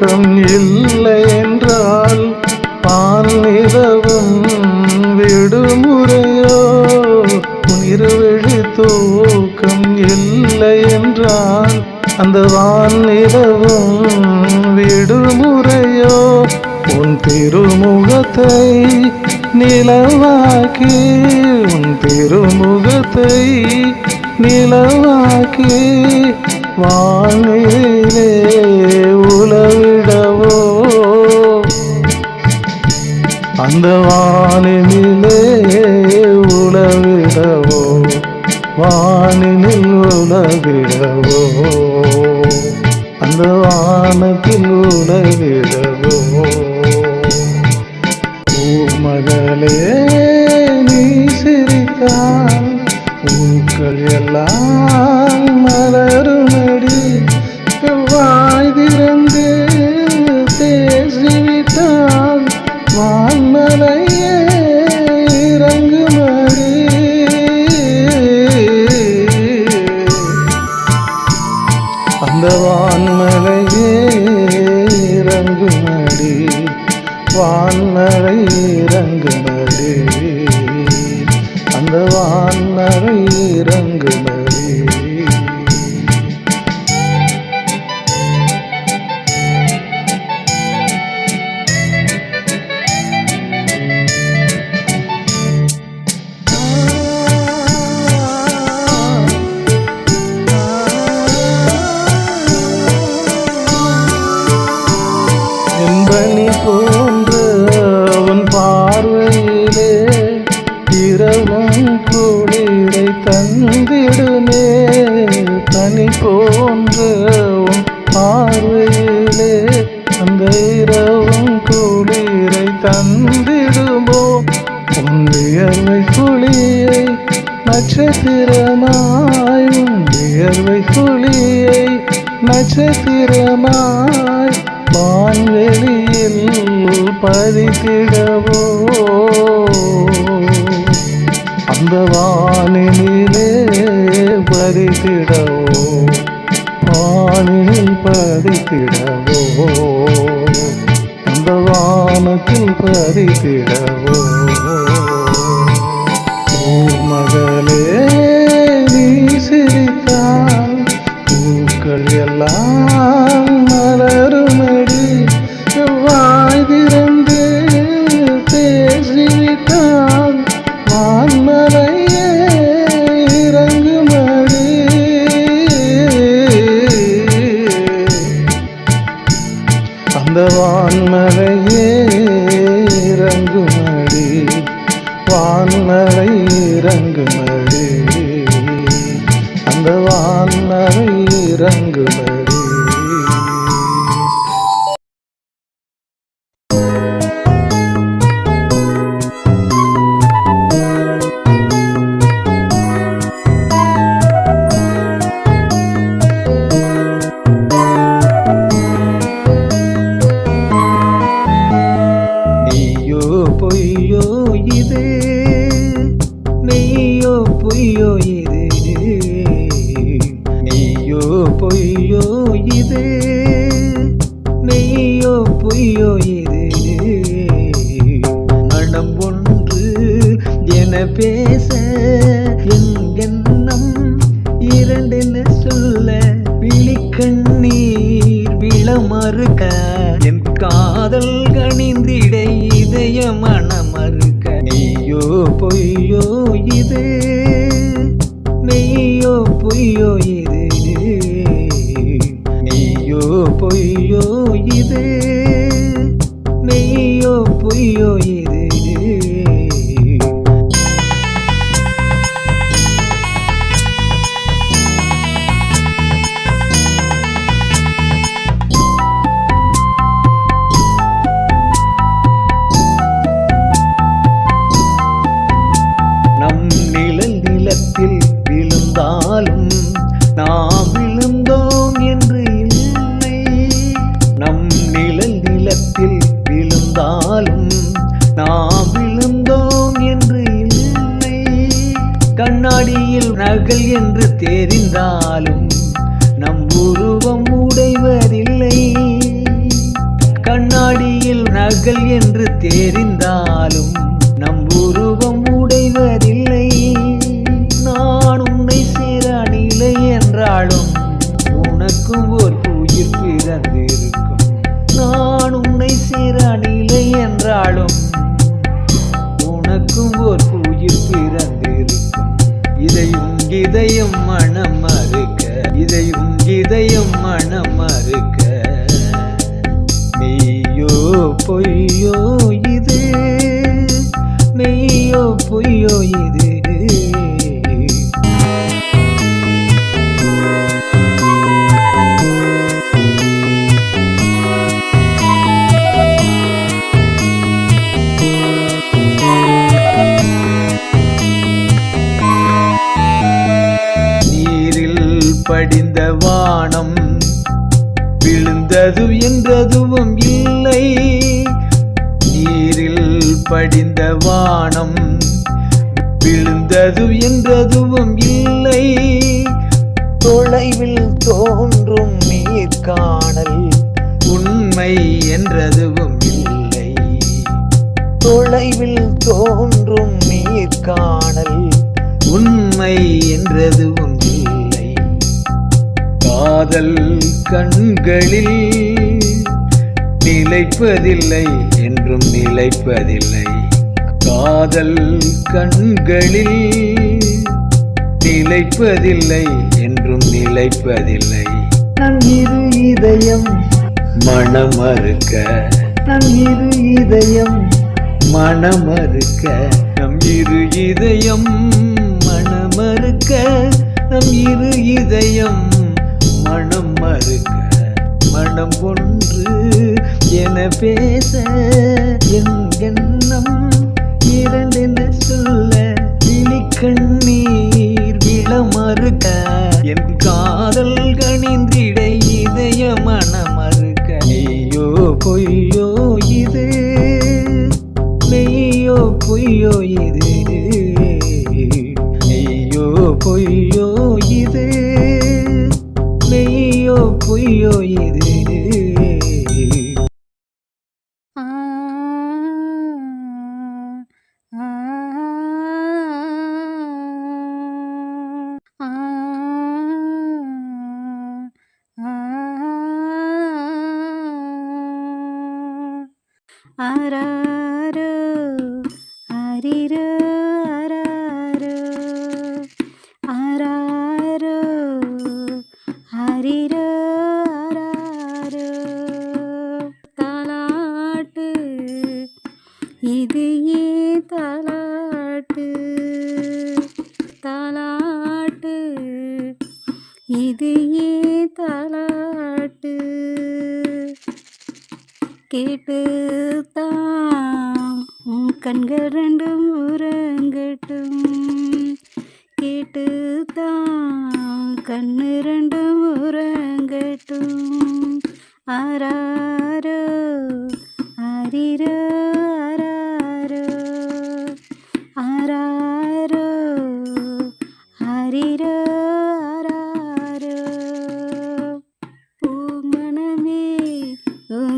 தூக்கம் இல்லை என்றால் பால்நிலவும் விடுமுறையோ? உன் தூக்கம் இல்லை என்றால் அந்த வான்நிலவும் விடுமுறையோ? உன் திருமுகத்தை நிலவாக்கி உன் திருமுகத்தை நிலவாக்கி வானிலே அந்த வானிலே உலவிடவோ? வானிலில் உலவிடவோ? அந்த வானத்தில் உலவிடவோ? மகளே நீ சிரித்தால் பூக்கள் எல்லாம் அந்த வான்மலை வியர்வை குளியை நட்சத்திரமாய் வியர்வை குளியை நட்சத்திரமாய் வான்வெளியில் பதித்திடவோ? அந்த வானிலே பதித்திடவோ? வானில் பதித்திடவோ? அந்த வானத்தில் பதித்திடவோ? மகளே. പാലും வானம் என்றும் நிலைப்பதில்லை. காதல் கண்களில் நிலைப்பதில்லை என்றும் நிலைப்பதில்லை. நம் இரு இதயம் மனமறுக்க. மறுக்க இரு இதயம் மனமறுக்க. நம் இரு இதயம் மறுக்க நம் இரு இதயம் மனம் மறுக்க மனம் ஒன்று என பேச எங்கெண்ணம் இரண்டென சொல்ல விழிக்கண்ணீர் விளமறுக்க என் காதல் கணிந்திட இதய மனமறுக்க. ஐயோ பொய்யோ இது? மெய்யோ பொய்யோ இது?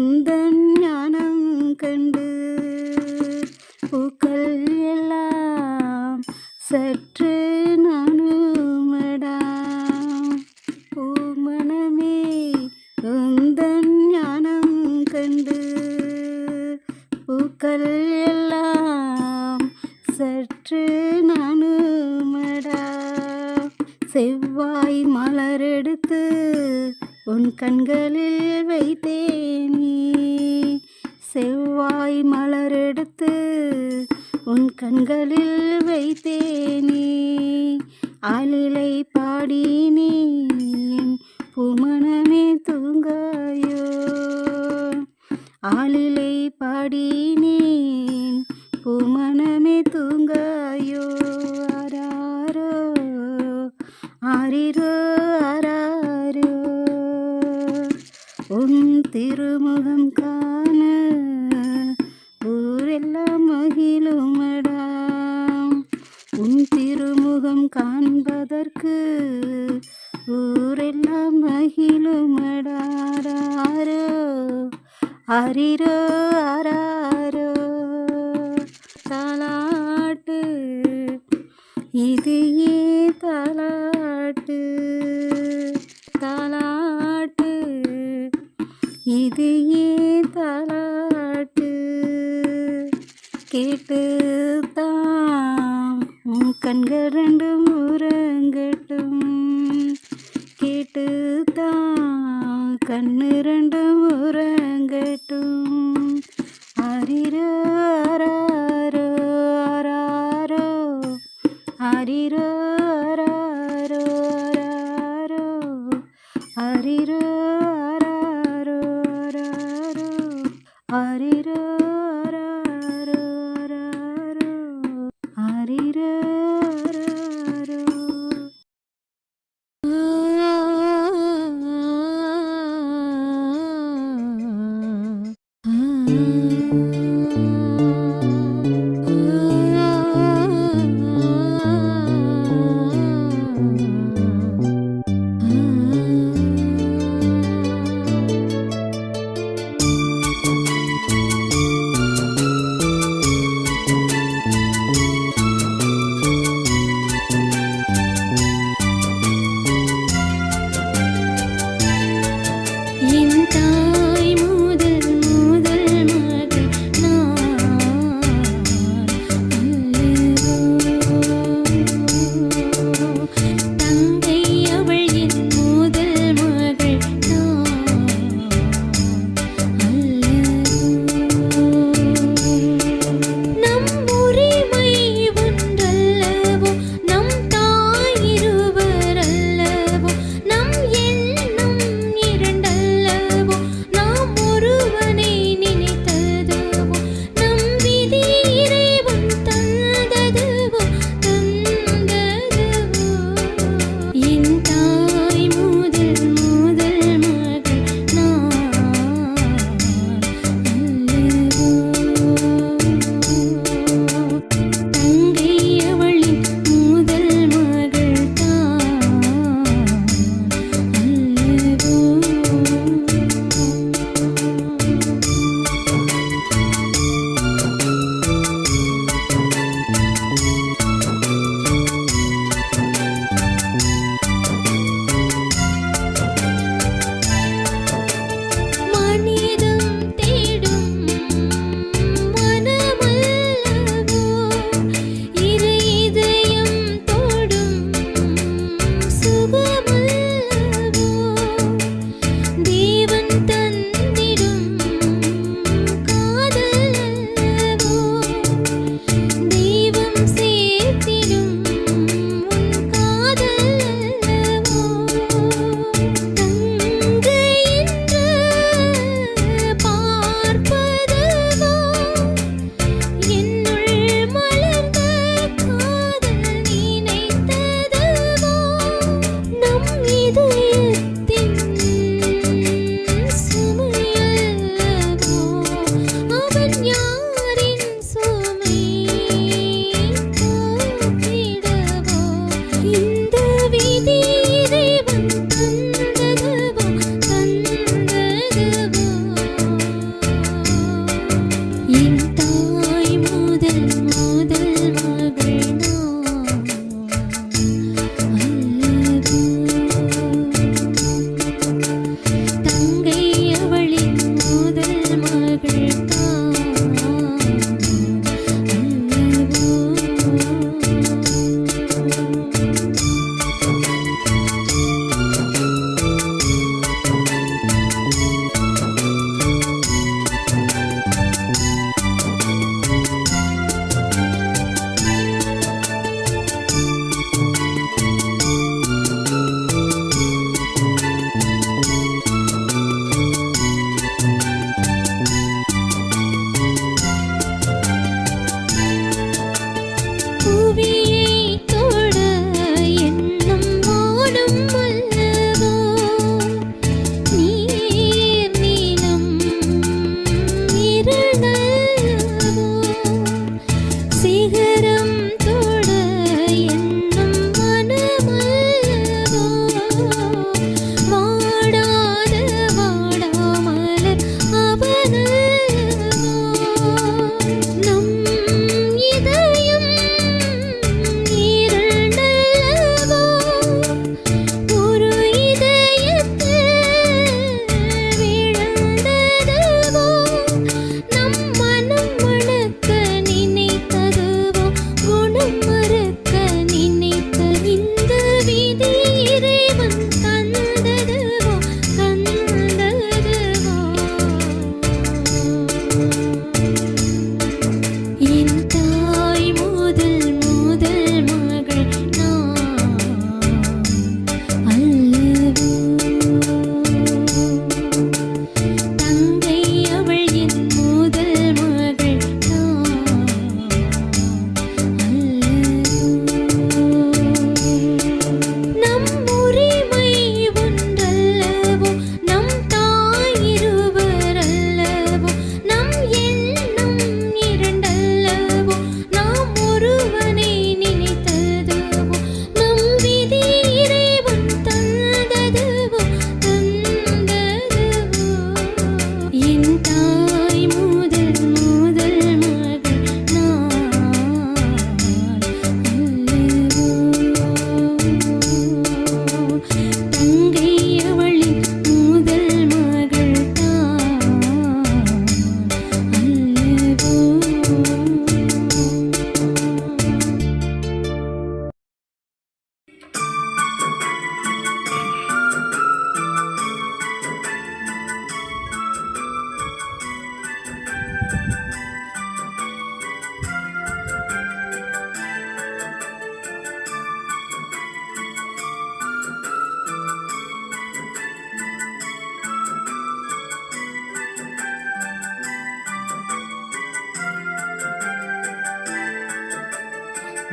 അന്തം ജ്ഞാനം ஆளிலை பாடினேன். பூமணமே தூங்காயோ ஆராரோ ஆரிரோ ஆராரோ. உன் திருமுகம் காண ஊரெல்லாம் மகிழுமடா. உன் திருமுகம் காண்பதற்கு அரிரோ அராரோ தலாட்டு இது ஏன் தலாட்டு தலாட்டு இது ஏன் தலாட்டு கேட்டு தான் கண்கள் ரெண்டும் Mm-hmm.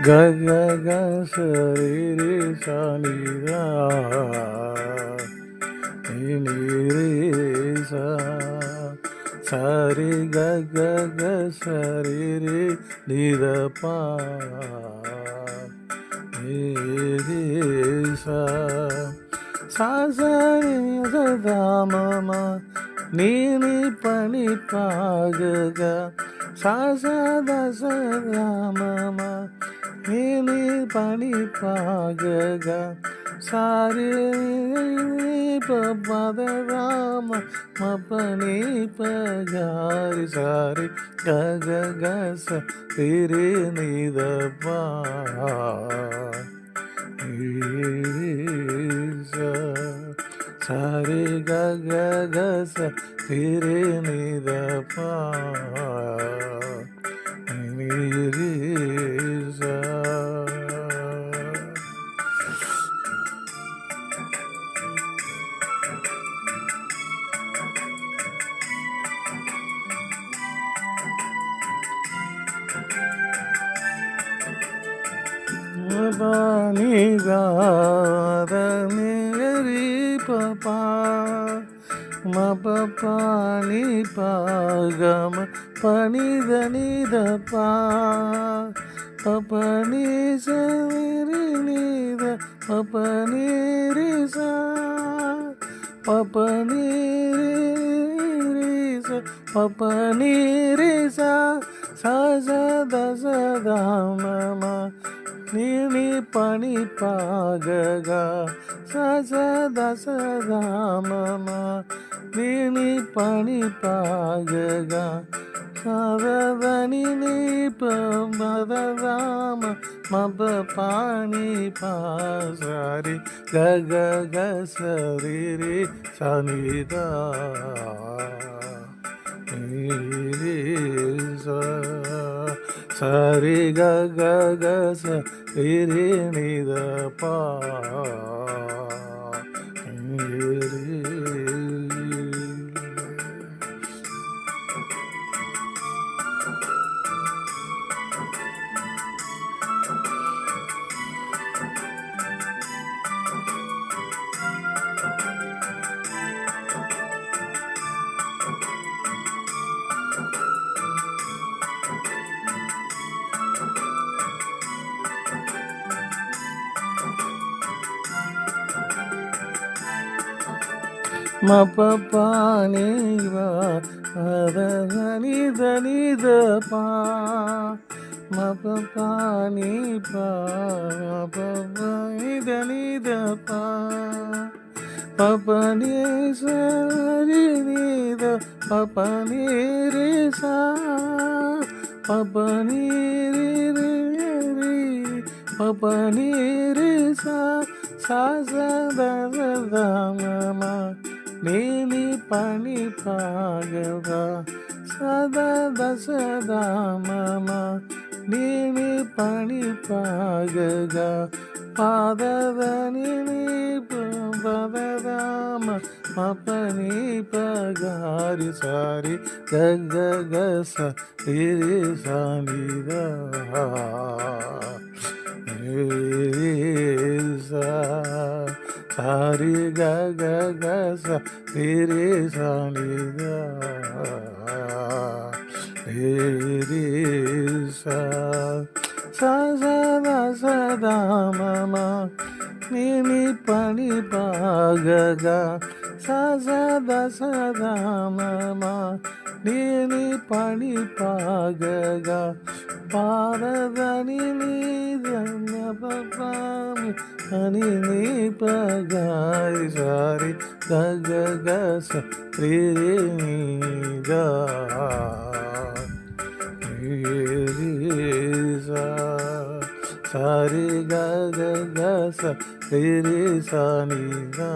க க க சரி ரி சா நீ தா நீ நீ ரே சா சரி க க க சரி ரி நீ நீ நீ பணி பாகுக சாரி பத ராம மபனி பகாரி சாரி கக கச திரு நித பா சாரி கக கச திரு நித பா மேரி பபா மப பாணி பாகம பனித நித பா பபனி சரி நித பபனி சா பபனி ரி ச சா சா சத சதா மமா நீ நீ பணி பாககா சத சதா மமா நீ நீ பணி பாககா சததனி நீ பததாம மப பாணி பாசாரி. கக கசரி ரி சனிதா. சரி க க க ச ரி நித பா மப பாணி தனி தனி த பா. மப பாணி பா தனி த பா. பபனி சரி நீத பபனி ரி சா. பபனி ரி சா சா சா சத மமா நீ நீ பணி பாகவா சத சதா மமா நீ நீ பணி பாககா பாதவனி நீ பததாம மபனி பகாரி சாரி கக கச திரி சானிதா சாரி கக கச திரி சானிதா சா சதா சதா மமா நீ பணி பாககா சத சதா மமா நீ நீ பணி பாககா பாரதனி நீதமபாமி அனி நீ பகாரி சாரி கக கச நீதா சாரி கக கச ரி சானி சா